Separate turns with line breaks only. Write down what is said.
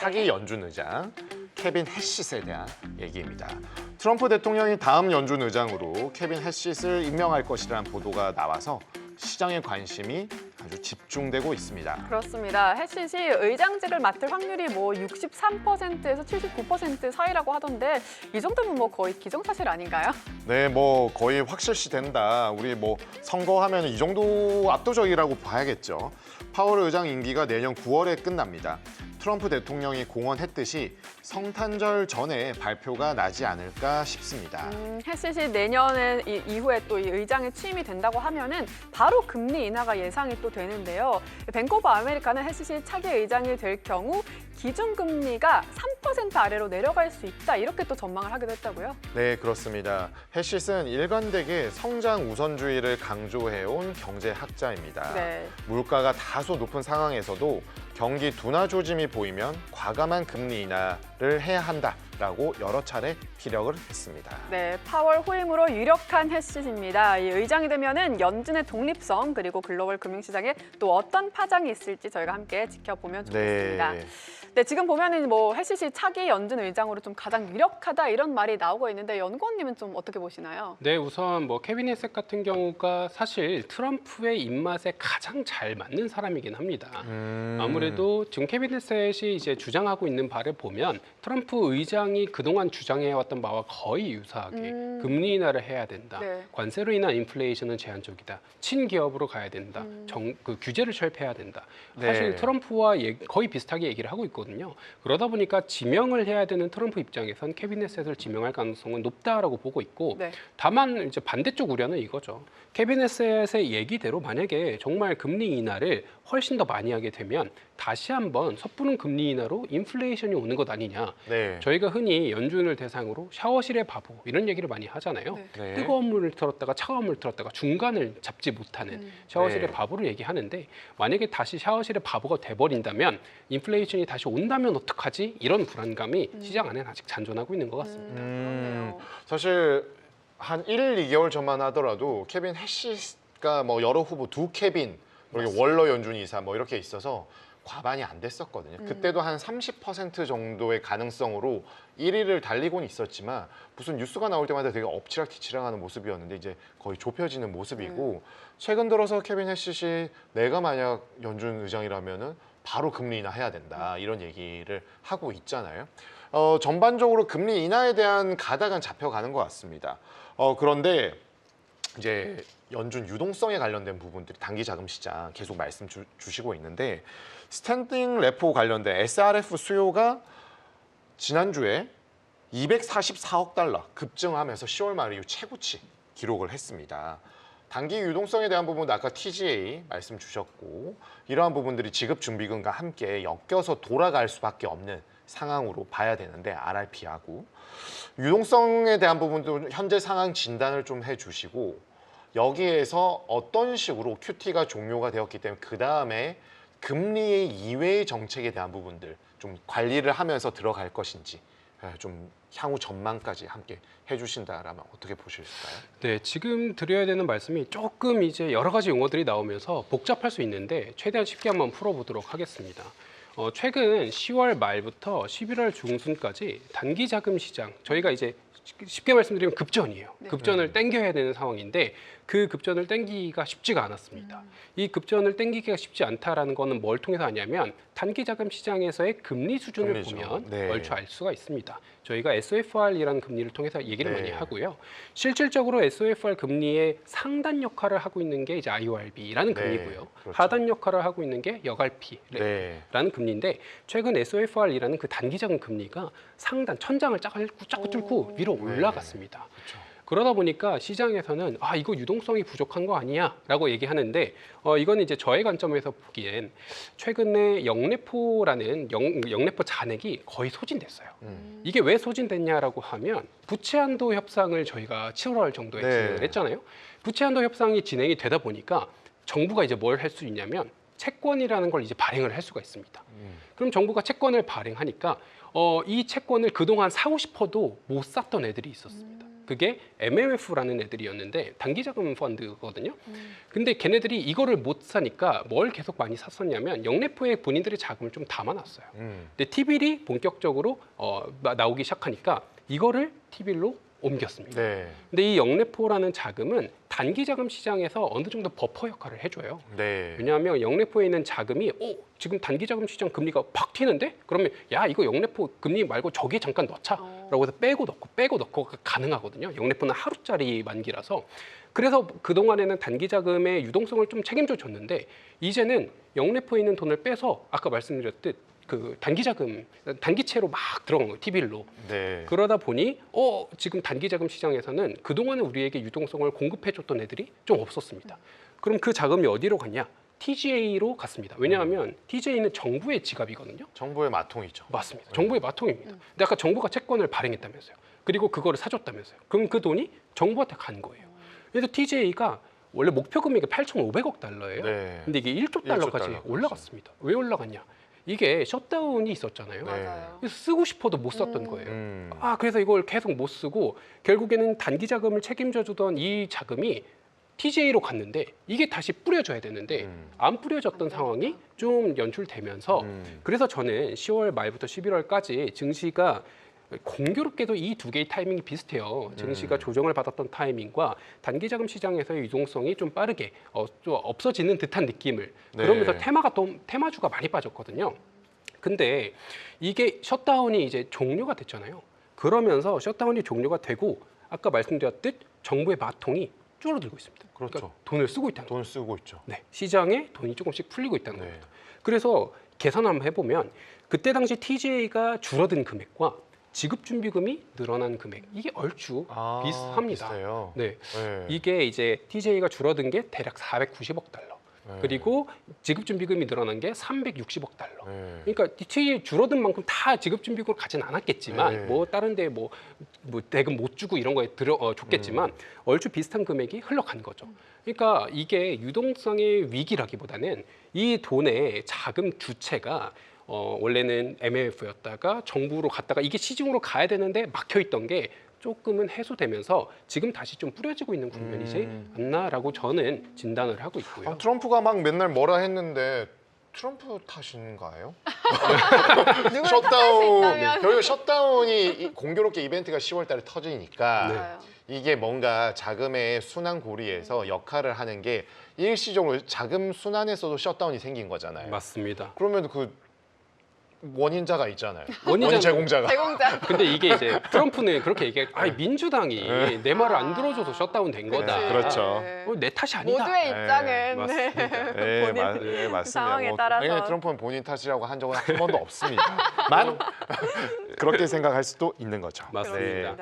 차기 연준 의장 케빈 해시스에 대한 얘기입니다. 트럼프 대통령이 다음 연준 의장으로 케빈 해시스를 임명할 것이라는 보도가 나와서 시장의 관심이 아주 집중되고 있습니다.
그렇습니다. 해시시 의장직을 맡을 확률이 뭐 63%에서 79% 사이라고 하던데 이 정도면 뭐 거의 기정사실 아닌가요?
네, 뭐 거의 확실시 된다. 우리 뭐 선거하면 이 정도 압도적이라고 봐야겠죠. 파월 의장 임기가 내년 9월에 끝납니다. 트럼프 대통령이 공언했듯이 성탄절 전에 발표가 나지 않을까 싶습니다.
음, 해시시 내년에 이, 이후에 또 이 의장에 취임이 된다고 하면은 바로 금리 인하가 예상이 또 되는데요. 오브 아메리카는 해시시 차기 의장이 될 경우 기준금리가 3% 아래로 내려갈 수 있다 이렇게 또 전망을 하기도 했다고요.
네, 그렇습니다. 해시스는 일관되게 성장 우선주의를 강조해온 경제학자입니다.
네.
물가가 다소 높은 상황에서도 경기 둔화 조짐이 보이면 과감한 금리 인하를 해야 한다 라고 여러 차례 피력을 했습니다.
네, 파월 후임으로 유력한 해시입니다. 이 의장이 되면은 연준의 독립성 그리고 글로벌 금융시장에 또 어떤 파장이 있을지 저희가 함께 지켜보면 좋겠습니다.
네.
네, 지금 보면은 뭐 해시시 차기 연준 의장으로 좀 가장 유력하다 이런 말이 나오고 있는데 연구원님은 좀 어떻게 보시나요?
네, 우선 뭐 케빈 헤셋 같은 경우가 사실 트럼프의 입맛에 가장 잘 맞는 사람이긴 합니다.
음.
아무래도 지금 케빈 헤셋이 이제 주장하고 있는 바를 보면 트럼프 의장 이 그동안 주장해왔던 바와 거의 유사하게
음.
금리 인하를 해야 된다.
네.
관세로 인한 인플레이션은 제한적이다. 친기업으로 가야 된다.
음.
정, 그 규제를 철폐해야 된다.
네.
사실 트럼프와 얘- 거의 비슷하게 얘기를 하고 있거든요. 그러다 보니까 지명을 해야 되는 트럼프 입장에선 헤셋을 지명할 가능성은 높다라고 보고 있고
네.
다만 이제 반대쪽 우려는 이거죠. 헤셋의 얘기대로 만약에 정말 금리 인하를 훨씬 더 많이 하게 되면 다시 한번 섣부른 금리 인하로 인플레이션이 오는 것 아니냐.
네.
저희가 흔히 연준을 대상으로 샤워실의 바보 이런 얘기를 많이 하잖아요.
네.
네.
뜨거운 물을 틀었다가 차가운 물을 틀었다가 중간을 잡지 못하는
음.
샤워실의
네.
바보를 얘기하는데 만약에 다시 샤워실의 바보가 돼버린다면 인플레이션이 다시 온다면 어떡하지? 이런 불안감이 시장 안에는 아직 잔존하고 있는 것 같습니다.
음, 그렇네요.
사실 한 1, 2개월 전만 하더라도 케빈 해시가 뭐 여러 후보 두 케빈 그리고 월러 연준 이사 뭐 이렇게 있어서 과반이 안 됐었거든요.
음.
그때도 한 30% 정도의 가능성으로 1위를 달리고는 있었지만 무슨 뉴스가 나올 때마다 되게 엎치락뒤치락하는 모습이었는데 이제 거의 좁혀지는 모습이고 최근 들어서 케빈 해시시 내가 만약 연준 의장이라면은 바로 금리 인하 해야 된다 이런 얘기를 하고 있잖아요. 어, 전반적으로 금리 인하에 대한 가닥은 잡혀가는 것 같습니다. 어, 그런데 이제 연준 유동성에 관련된 부분들이 단기 자금 시장 계속 말씀 주, 주시고 있는데 스탠딩 레포 관련된 SRF 수요가 지난주에 244억 달러 급증하면서 10월 말 이후 최고치 기록을 했습니다. 단기 유동성에 대한 부분도 아까 TGA 말씀 주셨고 이러한 부분들이 지급 준비금과 함께 엮여서 돌아갈 수밖에 없는 상황으로 봐야 되는데 RRP하고 유동성에 대한 부분도 현재 상황 진단을 좀 해주시고 여기에서 어떤 식으로 QT가 종료가 되었기 때문에 그 다음에 금리 이외의 정책에 대한 부분들 좀 관리를 하면서 들어갈 것인지 예, 좀 향후 전망까지 함께 해주신다라면 어떻게 보실까요?
네, 지금 드려야 되는 말씀이 조금 이제 여러 가지 용어들이 나오면서 복잡할 수 있는데 최대한 쉽게 한번 풀어보도록 하겠습니다. 어, 최근 10월 말부터 11월 중순까지 단기 자금 시장 저희가 이제 쉽게 말씀드리면 급전이에요.
네.
급전을 땡겨야 되는 상황인데 그 급전을 땡기기가 쉽지가 않았습니다. 이 급전을 땡기기가 쉽지 않다라는 거는 뭘 통해서 아냐면 단기 자금 시장에서의 금리 수준을
금리죠.
보면
네.
얼추 알 수가 있습니다. 저희가 SOFR이라는 금리를 통해서 얘기를
네.
많이 하고요. 실질적으로 SOFR 금리의 상단 역할을 하고 있는 게 이제 IORB라는
네,
금리고요.
그렇죠.
하단 역할을 하고 있는 게 여갈피.
네.
라는 금리 인데 최근 SOFR이라는 그 단기적인 금리가 상단 천장을 쫙쫙 뚫고
오.
위로
네.
올라갔습니다.
그렇죠.
그러다 보니까 시장에서는 아 이거 유동성이 부족한 거 아니야라고 얘기하는데 어 이건 이제 저의 관점에서 보기엔 최근에 영래포라는 영, 영래포 잔액이 거의 소진됐어요.
음.
이게 왜 소진됐냐라고 하면 부채 한도 협상을 저희가 7월 정도에
네.
진행을 했잖아요. 부채 한도 협상이 진행이 되다 보니까 정부가 이제 뭘 할 수 있냐면 채권이라는 걸 이제 발행을 할 수가 있습니다.
음.
그럼 정부가 채권을 발행하니까 어, 이 채권을 그동안 사고 싶어도 못 샀던 애들이 있었습니다. 그게 MMF라는 애들이었는데 단기 자금 펀드거든요.
음.
근데 걔네들이 이거를 못 사니까 뭘 계속 많이 샀었냐면 영래포에 본인들의 자금을 좀 담아놨어요.
음.
근데 T빌이 본격적으로 어, 나- 나오기 시작하니까 이거를 T빌로 옮겼습니다.
네.
근데 이 영래포라는 자금은 단기 자금 시장에서 어느 정도 버퍼 역할을 해줘요.
네.
왜냐하면 영래포에 있는 자금이 어 지금 단기 자금 시장 금리가 팍 튀는데 그러면 야 이거 영래포 금리 말고 저기에 잠깐
어.
넣자라고 해서 빼고 넣고 빼고 넣고가 가능하거든요. 영래포는 하루짜리 만기라서 그래서 그 동안에는 단기 자금의 유동성을 좀 책임져 줬는데 이제는 영래포에 있는 돈을 빼서 아까 말씀드렸듯 그 단기 자금 단기채로 막 들어간 거예요. T빌로.
네.
그러다 보니 어 지금 단기 자금 시장에서는 그동안에 우리에게 유동성을 공급해 줬던 애들이 좀 없었습니다. 그럼 그 자금이 어디로 갔냐? TGA로 갔습니다. 왜냐하면 TGA는 정부의 지갑이거든요.
정부의 마통이죠.
맞습니다. 정부의 마통입니다. 근데 아까 정부가 채권을 발행했다면서요. 그리고 그거를 사줬다면서요. 그럼 그 돈이 정부한테 간 거예요. 그래서 TGA가 원래 목표 금액이 8,500억 달러예요.
네.
근데 이게 1조 달러까지
달러, 그렇죠.
올라갔습니다. 왜 올라갔냐? 이게 셧다운이 있었잖아요.
네.
맞아요.
그래서 쓰고 싶어도 못 썼던
음.
거예요.
음.
아 그래서 이걸 계속 못 쓰고 결국에는 단기 자금을 책임져 주던 이 자금이 TJ로 갔는데 이게 다시 뿌려져야 되는데
음.
안 뿌려졌던 상황이 좀 연출되면서
음.
그래서 저는 10월 말부터 11월까지 증시가 공교롭게도 이 두 개의 타이밍이 비슷해요. 증시가
음.
조정을 받았던 타이밍과 단기 자금 시장에서의 유동성이 좀 빠르게 어, 좀 없어지는 듯한 느낌을
네.
그러면서 테마가 또 테마주가 많이 빠졌거든요. 근데 이게 셧다운이 이제 종료가 됐잖아요. 그러면서 셧다운이 종료가 되고 아까 말씀드렸듯 정부의 마통이 줄어들고 있습니다.
그렇죠.
그러니까 돈을 쓰고 있다는
돈을 쓰고 있죠.
네, 시장에 돈이 조금씩 풀리고 있다는
네.
겁니다. 그래서 계산 한번 해보면 그때 당시 TJ가 줄어든 금액과 지급 준비금이 늘어난 금액 이게 얼추
아,
비슷합니다.
비슷해요.
네,
네.
이게 이제 TJ가 줄어든 게 대략 490억 달러.
네.
그리고 지급 준비금이 늘어난 게 360억 달러.
네.
그러니까 TJ 줄어든 만큼 다 지급 준비금을 가진 않았겠지만
네.
뭐 다른 데뭐 뭐 대금 못 주고 이런 거에 들어 어, 줬겠지만 얼추 비슷한 금액이 흘러간 거죠. 그러니까 이게 유동성의 위기라기보다는 이 돈의 자금 주체가 어, 원래는 MMF였다가 정부로 갔다가 이게 시중으로 가야 되는데 막혀 있던 게 조금은 해소되면서 지금 다시 좀 뿌려지고 있는 국면이지
음.
않나라고 저는 진단을 하고
아,
있고요.
트럼프가 막 맨날 뭐라 했는데 트럼프 탓인가요? 셧다운
있다면
결국 셧다운이 이- 공교롭게 이벤트가 10월 달에 터지니까
네.
이게 뭔가 자금의 순환 고리에서 역할을 하는 게 일시적으로 자금 순환에서도 셧다운이 생긴 거잖아요.
맞습니다.
그러면 그 원인자가 있잖아요.
원인자-
원인 제공자가.
제공자.
근데 이게 이제 트럼프는 그렇게 얘기해. 아 민주당이
네.
내 말을 안 들어줘서 셧다운 된 거다.
네, 그렇죠.
네.
어, 내 탓이 아니다.
모두의
네,
입장은
맞습니다.
네,
본인
맞, 네, 맞습니다.
상황에 따라서.
당연히 트럼프는 본인 탓이라고 한 적은 한 번도 없습니다. 만 그렇게 생각할 수도 있는 거죠.
맞습니다.
네.